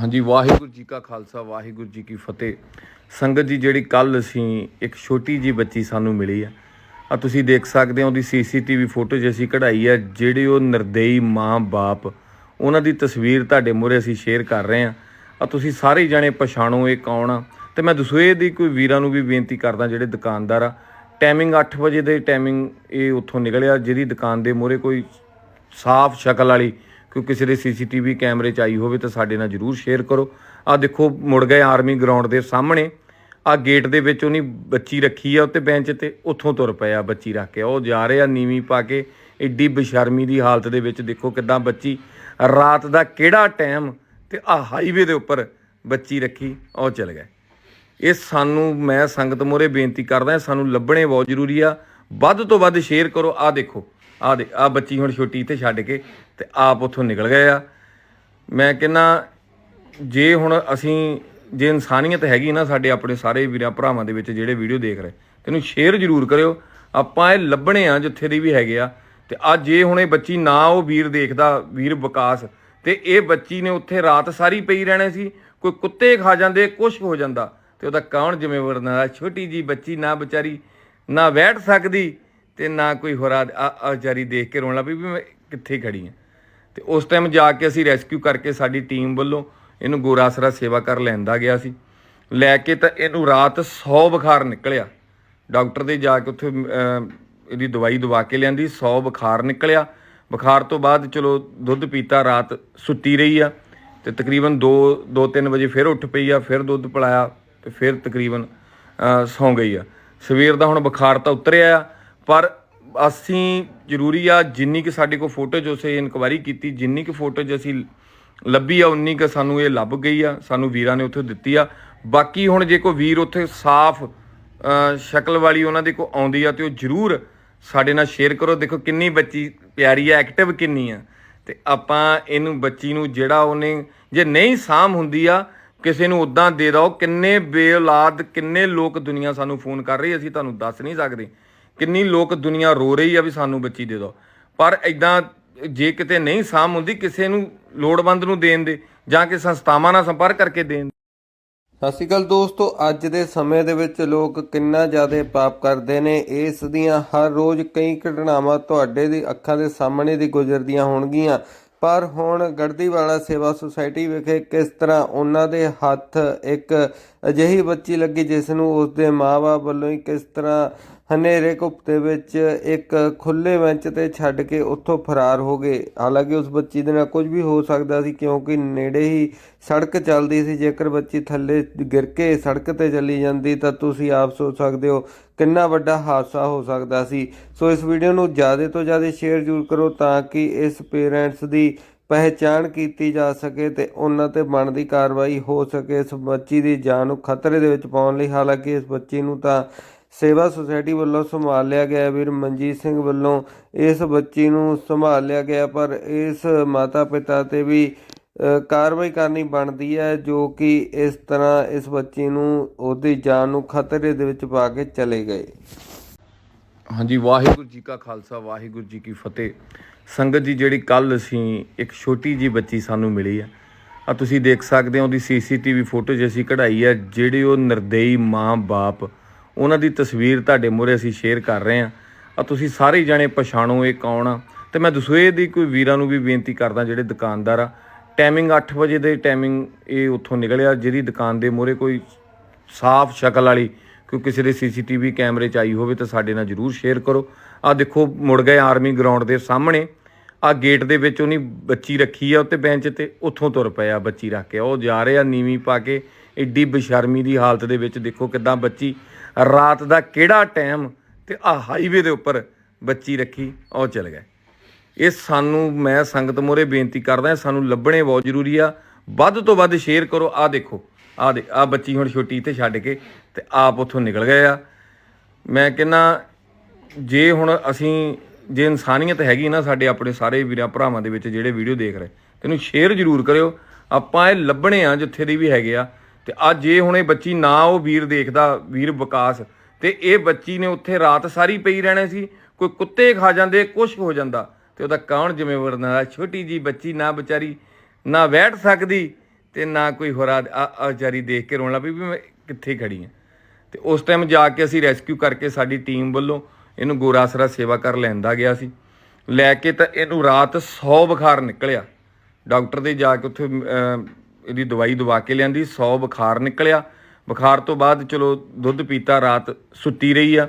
ਹਾਂਜੀ, ਵਾਹਿਗੁਰੂ ਜੀ ਕਾ ਖਾਲਸਾ, ਵਾਹਿਗੁਰੂ ਜੀ ਕੀ ਫਤਿਹ। ਸੰਗਤ ਜੀ, ਜਿਹੜੀ ਕੱਲ ਅਸੀਂ ਇੱਕ ਛੋਟੀ ਜੀ ਬੱਚੀ ਸਾਨੂੰ ਮਿਲੀ ਆ ਆ ਤੁਸੀਂ ਦੇਖ ਸਕਦੇ ਹੋ, ਉਹਦੀ ਸੀਸੀਟੀਵੀ ਫੋਟੋ ਜੇ ਅਸੀਂ ਕਢਾਈ ਆ, ਜਿਹੜੇ ਉਹ ਨਿਰਦੇਈ ਮਾਂ-ਬਾਪ ਉਹਨਾਂ ਦੀ ਤਸਵੀਰ ਤੁਹਾਡੇ ਮੂਹਰੇ ਅਸੀਂ ਸ਼ੇਅਰ ਕਰ ਰਹੇ ਆ। ਆ ਤੁਸੀਂ ਸਾਰੇ ਜਾਣੇ ਪਛਾਣੋ ਇਹ ਕੌਣ ਆ। ਤੇ ਮੈਂ ਦਸੂਏ ਦੀ ਕੋਈ ਵੀਰਾਂ ਨੂੰ ਵੀ ਬੇਨਤੀ ਕਰਦਾ, ਜਿਹੜੇ ਦੁਕਾਨਦਾਰ ਆ ਟਾਈਮਿੰਗ 8 ਵਜੇ ਦੇ ਟਾਈਮਿੰਗ ਇਹ ਉੱਥੋਂ ਨਿਕਲਿਆ, ਜਿਹਦੀ ਦੁਕਾਨ ਦੇ ਮੂਹਰੇ ਕੋਈ ਸਾਫ਼ ਸ਼ਕਲ ਵਾਲੀ ਕੋਈ ਕਿਸੇ ਦੇ ਸੀਸੀਟੀਵੀ ਕੈਮਰੇ 'ਚ ਆਈ ਹੋਵੇ ਤਾਂ ਸਾਡੇ ਨਾਲ ਜਰੂਰ ਸ਼ੇਅਰ ਕਰੋ। ਆ ਦੇਖੋ, ਮੁੜ ਗਏ ਆਰਮੀ ਗਰਾਊਂਡ ਦੇ ਸਾਹਮਣੇ। ਆ ਗੇਟ ਦੇ ਵਿੱਚ ਉਹਨੀ ਬੱਚੀ ਰੱਖੀ ਆ ਉੱਤੇ ਬੈਂਚ ਤੇ, ਉੱਥੋਂ ਤੁਰ ਪਿਆ ਬੱਚੀ ਰੱਖ ਕੇ। ਉਹ ਜਾ ਰਿਹਾ ਨੀਵੀਂ ਪਾ ਕੇ ਐਡੀ ਬੇਸ਼ਰਮੀ ਦੀ ਹਾਲਤ ਦੇ ਵਿੱਚ ਦੇਖੋ ਕਿਦਾਂ ਬੱਚੀ ਰਾਤ ਦਾ ਕਿਹੜਾ ਟਾਈਮ ਤੇ ਆ ਹਾਈਵੇ ਦੇ ਉੱਪਰ ਬੱਚੀ ਰੱਖੀ, ਉਹ ਚਲ ਗਏ। ਇਹ ਸਾਨੂੰ, ਮੈਂ ਸੰਗਤ ਮੋਰੇ ਬੇਨਤੀ ਕਰਦਾ ਸਾਨੂੰ ਲੱਭਣੇ ਬਹੁਤ ਜ਼ਰੂਰੀ ਆ। ਵੱਧ ਤੋਂ ਵੱਧ ਸ਼ੇਅਰ ਕਰੋ। ਆ ਦੇਖੋ ਆ ਦੇ ਆ ਬੱਚੀ ਹੁਣ ਛੋਟੀ ਇੱਥੇ ਛੱਡ ਕੇ ਤੇ ਆਪ ਉੱਥੋਂ ਨਿਕਲ ਗਏ ਆ। ਮੈਂ ਕਹਿੰਨਾ ਜੇ ਹੁਣ ਅਸੀਂ, ਜੇ ਇਨਸਾਨੀਅਤ ਹੈਗੀ ਨਾ ਸਾਡੇ ਆਪਣੇ ਸਾਰੇ ਵੀਰਾਂ ਭਰਾਵਾਂ ਦੇ ਵਿੱਚ ਜਿਹੜੇ ਵੀਡੀਓ ਦੇਖ ਰਹੇ, ਤੈਨੂੰ ਸ਼ੇਅਰ ਜ਼ਰੂਰ ਕਰਿਓ। ਆਪਾਂ ਇਹ ਲੱਭਣੇ ਆ ਜਿੱਥੇ ਦੀ ਵੀ ਹੈਗੇ ਆ। ਤੇ ਅੱਜ ਜੇ ਹੁਣ ਇਹ ਬੱਚੀ ਨਾ ਉਹ ਵੀਰ ਦੇਖਦਾ, ਵੀਰ ਵਿਕਾਸ। ਤੇ ਇਹ ਬੱਚੀ ਨੇ ਉੱਥੇ ਰਾਤ ਸਾਰੀ ਪਈ ਰਹਿਣੇ ਸੀ, ਕੋਈ ਕੁੱਤੇ ਖਾ ਜਾਂਦੇ ਕੁਝ ਹੋ ਜਾਂਦਾ। ਤੇ ਉਹਦਾ ਕੌਣ ਜ਼ਿੰਮੇਵਾਰ ਨਾ, ਛੋਟੀ ਜੀ ਬੱਚੀ ਨਾ ਵਿਚਾਰੀ, ਨਾ ਬੈਠ ਸਕਦੀ। ਤੇ ਨਾ ਕੋਈ ਹੋਰ ਆਚਾਰੀ ਦੇਖ ਕੇ ਰੋਣ ਲੱਗ ਪਈ ਵੀ ਮੈਂ ਕਿੱਥੇ ਖੜੀ ਆ। ਤੇ ਉਸ ਟਾਈਮ ਜਾ ਕੇ ਅਸੀਂ ਰੈਸਕਿਊ ਕਰਕੇ ਸਾਡੀ ਟੀਮ ਵੱਲੋਂ ਇਹਨੂੰ ਗੋਰਾਸਰਾ ਸੇਵਾ ਕਰ ਲੈਂਦਾ ਗਿਆ ਸੀ। ਲੈ ਕੇ ਤਾਂ ਇਹਨੂੰ ਰਾਤ 100 ਬੁਖਾਰ ਨਿਕਲਿਆ। ਡਾਕਟਰ ਦੇ ਜਾ ਕੇ ਉੱਥੇ ਇਹਦੀ ਦਵਾਈ ਦਵਾ ਕੇ ਲਿਆਂਦੀ 100 ਬੁਖਾਰ ਨਿਕਲਿਆ। ਬੁਖਾਰ ਤੋਂ ਬਾਅਦ ਚਲੋ ਦੁੱਧ ਪੀਤਾ, ਰਾਤ ਸੁੱਤੀ ਰਹੀ ਆ। ਤੇ ਤਕਰੀਬਨ 2 2-3 ਵਜੇ ਫਿਰ ਉੱਠ ਪਈ ਆ, ਫਿਰ ਦੁੱਧ ਪਿਲਾਇਆ ਤੇ ਫਿਰ ਤਕਰੀਬਨ ਸੌਂ ਗਈ ਆ। ਸਵੇਰ ਦਾ ਹੁਣ ਬੁਖਾਰ ਤਾਂ ਉਤਰਿਆ ਆ। ਪਰ ਅਸੀਂ ਜ਼ਰੂਰੀ ਆ ਜਿੰਨੀ ਕਿ ਸਾਡੇ ਕੋਲ ਫੋਟੋਜ ਉਸੇ ਇਨਕੁਆਇਰੀ ਕੀਤੀ, ਜਿੰਨੀ ਕਿ ਫੋਟੋਜ ਅਸੀਂ ਲੱਭੀ ਆ, ਉਨੀ ਕਿ ਸਾਨੂੰ ਇਹ ਲੱਭ ਗਈ ਆ, ਸਾਨੂੰ ਵੀਰਾਂ ਨੇ ਉੱਥੇ ਦਿੱਤੀ ਆ। ਬਾਕੀ ਹੁਣ ਜੇ ਕੋਈ ਵੀਰ ਉੱਥੇ ਸਾਫ਼ ਸ਼ਕਲ ਵਾਲੀ ਉਹਨਾਂ ਦੇ ਕੋ ਆਉਂਦੀ ਆ ਤੇ ਉਹ ਜ਼ਰੂਰ ਸਾਡੇ ਨਾਲ ਸ਼ੇਅਰ ਕਰੋ। ਦੇਖੋ ਕਿੰਨੀ ਬੱਚੀ ਪਿਆਰੀ ਆ ਐਕਟਿਵ ਕਿੰਨੀ ਆ। ਤੇ ਆਪਾਂ ਇਹਨੂੰ ਬੱਚੀ ਨੂੰ ਜਿਹੜਾ ਉਹਨੇ, ਜੇ ਨਹੀਂ ਸਾਂਭ ਹੁੰਦੀ ਆ, ਕਿਸੇ ਨੂੰ ਉਦਾਂ ਦੇ ਦਿਓ, ਕਿੰਨੇ ਬੇਔਲਾਦ, ਕਿੰਨੇ ਲੋਕ ਦੁਨੀਆ ਸਾਨੂੰ ਫੋਨ ਕਰ ਰਹੀ ਅਸੀਂ ਤੁਹਾਨੂੰ ਦੱਸ ਨਹੀਂ ਸਕਦੇ। ਕਿੰਨੀ ਲੋਕ ਦੁਨੀਆ ਰੋ ਰਹੀ ਆ ਵੀ ਸਾਨੂੰ ਬੱਚੀ ਦੇ ਦਿਓ ਪਰ ਐਦਾਂ ਜੇ ਕਿਤੇ ਨਹੀਂ ਸਾਂਭ ਹੁੰਦੀ, ਕਿਸੇ ਨੂੰ ਲੋੜਵੰਦ ਨੂੰ ਦੇਣ ਦੇ ਜਾਂ ਕਿ ਸੰਸਥਾਵਾਂ ਨਾਲ ਸੰਪਰਕ ਕਰਕੇ ਦੇਣ ਸਤਿ ਸ਼੍ਰੀ ਅਕਾਲ ਦੋਸਤੋ, ਅੱਜ ਦੇ ਸਮੇਂ ਦੇ ਵਿੱਚ ਲੋਕ ਕਿੰਨਾ ਜ਼ਿਆਦਾ ਪਾਪ ਕਰਦੇ ਨੇ। ਇਸ ਦੀਆਂ ਹਰ ਰੋਜ਼ ਕਈ ਘਟਨਾਵਾਂ ਤੁਹਾਡੇ ਦੀ ਅੱਖਾਂ ਦੇ ਸਾਹਮਣੇ ਦੀ ਗੁਜ਼ਰਦੀਆਂ ਹੋਣਗੀਆਂ। ਪਰ ਹੁਣ ਗੜਦੀਵਾਲਾ ਸੇਵਾ ਸੁਸਾਇਟੀ ਵਿਖੇ ਕਿਸ ਤਰ੍ਹਾਂ ਉਹਨਾਂ ਦੇ ਹੱਥ ਇੱਕ ਅਜਿਹੀ ਬੱਚੀ ਲੱਗੀ ਜਿਸ ਨੂੰ ਉਸ ਦੇ ਮਾਪੇ ਵੱਲੋਂ ਹੀ ਕਿਸ ਤਰ੍ਹਾਂ ਹਨੇਰੇ ਘੁੱਪ ਦੇ ਵਿੱਚ ਇੱਕ ਖੁੱਲੇ ਮੰਚ ਤੇ ਛੱਡ ਕੇ ਉੱਥੋਂ ਫਰਾਰ ਹੋ ਗਏ। ਹਾਲਾਂਕਿ ਉਸ ਬੱਚੀ ਦੇ ਨਾਲ ਕੁਝ ਵੀ ਹੋ ਸਕਦਾ ਸੀ, ਕਿਉਂਕਿ ਨੇੜੇ ਹੀ ਸੜਕ ਚੱਲਦੀ ਸੀ। ਜੇਕਰ ਬੱਚੀ ਥੱਲੇ ਗਿਰ ਕੇ ਸੜਕ ਤੇ ਚਲੀ ਜਾਂਦੀ ਤਾਂ ਤੁਸੀਂ ਆਪ ਸੋਚ ਸਕਦੇ ਹੋ ਕਿੰਨਾ ਵੱਡਾ ਹਾਦਸਾ ਹੋ ਸਕਦਾ ਸੀ। ਸੋ ਇਸ ਵੀਡੀਓ ਨੂੰ ਜ਼ਿਆਦਾ ਤੋਂ ਜ਼ਿਆਦਾ ਸ਼ੇਅਰ ਜ਼ਰੂਰ ਕਰੋ ਤਾਂ ਕਿ ਇਸ ਪੇਰੈਂਟਸ ਦੀ ਪਹਿਚਾਣ ਕੀਤੀ ਜਾ ਸਕੇ ਤੇ ਉਹਨਾਂ ਤੇ ਬਣਦੀ ਕਾਰਵਾਈ ਹੋ ਸਕੇ। ਇਸ ਬੱਚੀ ਦੀ ਜਾਨ ਨੂੰ ਖਤਰੇ ਦੇ ਵਿੱਚ ਪਾਉਣ ਲਈ, ਹਾਲਾਂਕਿ ਇਸ ਬੱਚੀ ਨੂੰ ਤਾਂ ਸੇਵਾ ਸੁਸਾਇਟੀ ਵੱਲੋਂ ਸੰਭਾਲਿਆ ਗਿਆ ਵੀਰ ਮਨਜੀਤ ਸਿੰਘ ਵੱਲੋਂ ਇਸ ਬੱਚੀ ਨੂੰ ਸੰਭਾਲ ਲਿਆ ਗਿਆ, ਪਰ ਇਸ ਮਾਤਾ ਪਿਤਾ ਤੇ ਵੀ ਕਾਰਵਾਈ ਕਰਨੀ ਬਣਦੀ ਹੈ, ਜੋ ਕਿ ਇਸ ਤਰ੍ਹਾਂ ਇਸ ਬੱਚੀ ਨੂੰ ਉਹਦੀ ਜਾਨ ਨੂੰ ਖਤਰੇ ਦੇ ਵਿੱਚ ਪਾ ਕੇ ਚਲੇ ਗਏ। ਹਾਂਜੀ, ਵਾਹਿਗੁਰੂ ਜੀ ਕਾ ਖਾਲਸਾ, ਵਾਹਿਗੁਰੂ ਜੀ ਕੀ ਫਤਿਹ। ਸੰਗਤ ਜੀ, ਜਿਹੜੀ ਕੱਲ ਅਸੀਂ ਇੱਕ ਛੋਟੀ ਜੀ ਬੱਚੀ ਸਾਨੂੰ ਮਿਲੀ ਆ ਆ ਤੁਸੀਂ ਦੇਖ ਸਕਦੇ ਹੋ, ਉਹਦੀ ਸੀਸੀਟੀਵੀ ਫੋਟੋ ਜੇ ਅਸੀਂ ਕਢਾਈ ਹੈ ਜਿਹੜੇ ਉਹ ਨਿਰਦੇਈ ਮਾਂ-ਬਾਪ ਉਹਨਾਂ ਦੀ ਤਸਵੀਰ ਤੁਹਾਡੇ ਮੂਹਰੇ ਅਸੀਂ ਸ਼ੇਅਰ ਕਰ ਰਹੇ ਹਾਂ। ਆ ਤੁਸੀਂ ਸਾਰੇ ਜਾਣੇ ਪਛਾਣੋ ਇਹ ਕੌਣ ਆ। ਤੇ ਮੈਂ ਦਸੂਏ ਦੀ ਕੋਈ ਵੀਰਾਂ ਨੂੰ ਵੀ ਬੇਨਤੀ ਕਰਦਾ ਜਿਹੜੇ ਦੁਕਾਨਦਾਰ ਆ। ਟਾਈਮਿੰਗ 8 ਵਜੇ ਦੇ ਟਾਈਮਿੰਗ ਇਹ ਉੱਥੋਂ ਨਿਕਲਿਆ, ਜਿਹਦੀ ਦੁਕਾਨ ਦੇ ਮੂਹਰੇ ਕੋਈ ਸਾਫ਼ ਸ਼ਕਲ ਵਾਲੀ, ਕੋਈ ਕਿਸੇ ਦੇ ਸੀਸੀਟੀਵੀ ਕੈਮਰੇ 'ਚ ਆਈ ਹੋਵੇ ਤਾਂ ਸਾਡੇ ਨਾਲ ਜਰੂਰ ਸ਼ੇਅਰ ਕਰੋ। ਆ ਦੇਖੋ, ਮੁੜ ਗਏ ਆਰਮੀ ਗਰਾਊਂਡ ਦੇ ਸਾਹਮਣੇ। ਆ ਗੇਟ ਦੇ ਵਿੱਚ ਉਹਨੀ ਬੱਚੀ ਰੱਖੀ ਆ ਉੱਤੇ ਬੈਂਚ ਤੇ, ਉੱਥੋਂ ਤੁਰ ਪਿਆ ਬੱਚੀ ਰੱਖ ਕੇ। ਉਹ ਜਾ ਰਹੇ ਆ ਨੀਵੀਂ ਪਾ ਕੇ ਐਡੀ ਬੇਸ਼ਰਮੀ ਦੀ ਹਾਲਤ ਦੇ ਵਿੱਚ ਦੇਖੋ ਕਿਦਾਂ ਬੱਚੀ ਰਾਤ ਦਾ ਕਿਹੜਾ ਟਾਈਮ ਤੇ ਆ ਹਾਈਵੇ ਦੇ ਉੱਪਰ ਬੱਚੀ ਰੱਖੀ, ਉਹ ਚਲ ਗਏ। ਇਹ ਸਾਨੂੰ, ਮੈਂ ਸੰਗਤ ਮੋਰੇ ਬੇਨਤੀ ਕਰਦਾ ਸਾਨੂੰ ਲੱਭਣੇ ਬਹੁਤ ਜ਼ਰੂਰੀ ਆ। ਵੱਧ ਤੋਂ ਵੱਧ ਸ਼ੇਅਰ ਕਰੋ ਆ ਦੇਖੋ ਆ ਦੇ ਆ ਬੱਚੀ ਹੁਣ ਛੋਟੀ ਇੱਥੇ ਛੱਡ ਕੇ ਤੇ ਆਪ ਉੱਥੋਂ ਨਿਕਲ ਗਏ ਆ। ਮੈਂ ਕਹਿੰਨਾ ਜੇ ਹੁਣ ਅਸੀਂ, ਜੇ ਇਨਸਾਨੀਅਤ ਹੈਗੀ ਨਾ ਸਾਡੇ ਆਪਣੇ ਸਾਰੇ ਵੀਰਾਂ ਭਰਾਵਾਂ ਦੇ ਵਿੱਚ ਜਿਹੜੇ ਵੀਡੀਓ ਦੇਖ ਰਹੇ, ਤੈਨੂੰ ਸ਼ੇਅਰ ਜ਼ਰੂਰ ਕਰਿਓ। ਆਪਾਂ ਇਹ ਲੱਭਣੇ ਆ, ਜਿੱਥੇ ਦੀ ਵੀ ਹੈਗੇ ਆ। ਤੇ ਅੱਜ ਜੇ ਹੁਣ ਇਹ ਬੱਚੀ ਨਾ ਉਹ ਵੀਰ ਦੇਖਦਾ, ਵੀਰ ਵਿਕਾਸ, ਤੇ ਇਹ ਬੱਚੀ ਨੇ ਉੱਥੇ ਰਾਤ ਸਾਰੀ ਪਈ ਰਹਿਣਾ ਸੀ, ਕੋਈ ਕੁੱਤੇ ਖਾ ਜਾਂਦੇ, ਕੁਛ ਹੋ ਜਾਂਦਾ, ਤੇ ਉਹਦਾ ਕੌਣ ਜ਼ਿੰਮੇਵਾਰ ਨਾ ਛੋਟੀ ਜੀ ਬੱਚੀ ਨਾ ਵਿਚਾਰੀ, ਨਾ ਬੈਠ ਸਕਦੀ, ਤੇ ਨਾ ਕੋਈ ਹੋਰਾ ਵਿਚਾਰੀ ਦੇਖ ਕੇ ਰੋਣ ਲੱਗ ਪਈ ਵੀ ਮੈਂ ਕਿੱਥੇ ਖੜੀ ਹਾਂ ਤੇ ਉਸ ਟਾਈਮ ਜਾ ਕੇ ਅਸੀਂ ਰੈਸਕਿਊ ਕਰਕੇ ਸਾਡੀ ਟੀਮ ਵੱਲੋਂ ਇਹਨੂੰ ਗੋਰਾਸਰਾ ਸੇਵਾ ਕਰ ਲੈਂਦਾ ਗਿਆ ਸੀ। ਲੈ ਕੇ ਤਾਂ ਇਹਨੂੰ ਰਾਤ 100 ਬੁਖਾਰ ਨਿਕਲਿਆ। ਡਾਕਟਰ ਦੇ ਜਾ ਕੇ ਉੱਥੇ ਇਹਦੀ ਦਵਾਈ ਦਵਾ ਕੇ ਲਿਆਂਦੀ 100 ਬੁਖਾਰ ਨਿਕਲਿਆ। ਬੁਖਾਰ ਤੋਂ ਬਾਅਦ ਚਲੋ ਦੁੱਧ ਪੀਤਾ, ਰਾਤ ਸੁੱਤੀ ਰਹੀ ਆ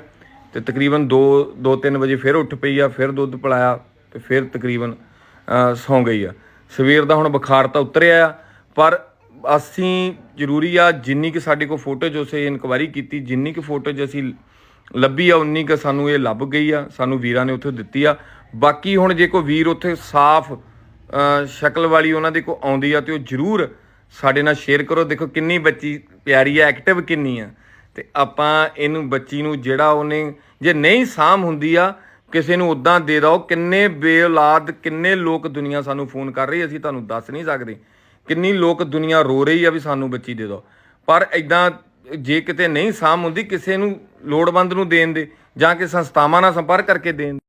ਤੇ ਤਕਰੀਬਨ 2 2-3 ਵਜੇ ਫਿਰ ਉੱਠ ਪਈ ਆ, ਫਿਰ ਦੁੱਧ ਪਿਲਾਇਆ ਤੇ ਫਿਰ ਤਕਰੀਬਨ ਸੌਂ ਗਈ ਆ। ਸਵੇਰ ਦਾ ਹੁਣ ਬੁਖਾਰ ਤਾਂ ਉਤਰਿਆ ਆ, ਪਰ ਅਸੀਂ ਜ਼ਰੂਰੀ ਆ ਜਿੰਨੀ ਕਿ ਸਾਡੇ ਕੋਲ ਫੋਟੋਜ ਉਸੇ ਇਨਕੁਆਇਰੀ ਕੀਤੀ, ਜਿੰਨੀ ਕਿ ਫੋਟੋਜ ਅਸੀਂ ਲੱਭੀ ਆ, ਉਨੀ ਕਿ ਸਾਨੂੰ ਇਹ ਲੱਭ ਗਈ ਆ, ਸਾਨੂੰ ਵੀਰਾਂ ਨੇ ਉੱਥੇ ਦਿੱਤੀ ਆ। ਬਾਕੀ ਹੁਣ ਜੇ ਕੋਈ ਵੀਰ ਉੱਥੇ ਸਾਫ਼ ਸ਼ਕਲ ਵਾਲੀ ਉਹਨਾਂ ਦੇ ਕੋ ਆਉਂਦੀ ਆ ਤੇ ਉਹ ਜ਼ਰੂਰ ਸਾਡੇ ਨਾਲ ਸ਼ੇਅਰ ਕਰੋ। ਦੇਖੋ ਕਿੰਨੀ ਬੱਚੀ ਪਿਆਰੀ ਆ ਐਕਟਿਵ ਕਿੰਨੀ ਆ ਤੇ ਆਪਾਂ ਇਹਨੂੰ ਬੱਚੀ ਨੂੰ ਜਿਹੜਾ ਉਹਨੇ, ਜੇ ਨਹੀਂ ਸਾਂਭ ਹੁੰਦੀ ਆ, ਕਿਸੇ ਨੂੰ ਉਦਾਂ ਦੇ ਦਿਓ, ਕਿੰਨੇ ਬੇਔਲਾਦ, ਕਿੰਨੇ ਲੋਕ ਦੁਨੀਆ ਸਾਨੂੰ ਫੋਨ ਕਰ ਰਹੀ ਅਸੀਂ ਤੁਹਾਨੂੰ ਦੱਸ ਨਹੀਂ ਸਕਦੇ। ਕਿੰਨੀ ਲੋਕ ਦੁਨੀਆ ਰੋ ਰਹੀ ਆ ਵੀ ਸਾਨੂੰ ਬੱਚੀ ਦੇ ਦਿਓ। ਪਰ ਇਦਾਂ ਜੇ ਕਿਤੇ ਨਹੀਂ ਸਾਂਭ ਹੁੰਦੀ, ਕਿਸੇ ਨੂੰ ਲੋੜਵੰਦ ਨੂੰ ਦੇਣ ਦੇ, ਜਾਂ ਕਿ ਸੰਸਥਾਵਾਂ ਨਾਲ ਸੰਪਰਕ ਕਰਕੇ ਦੇਣ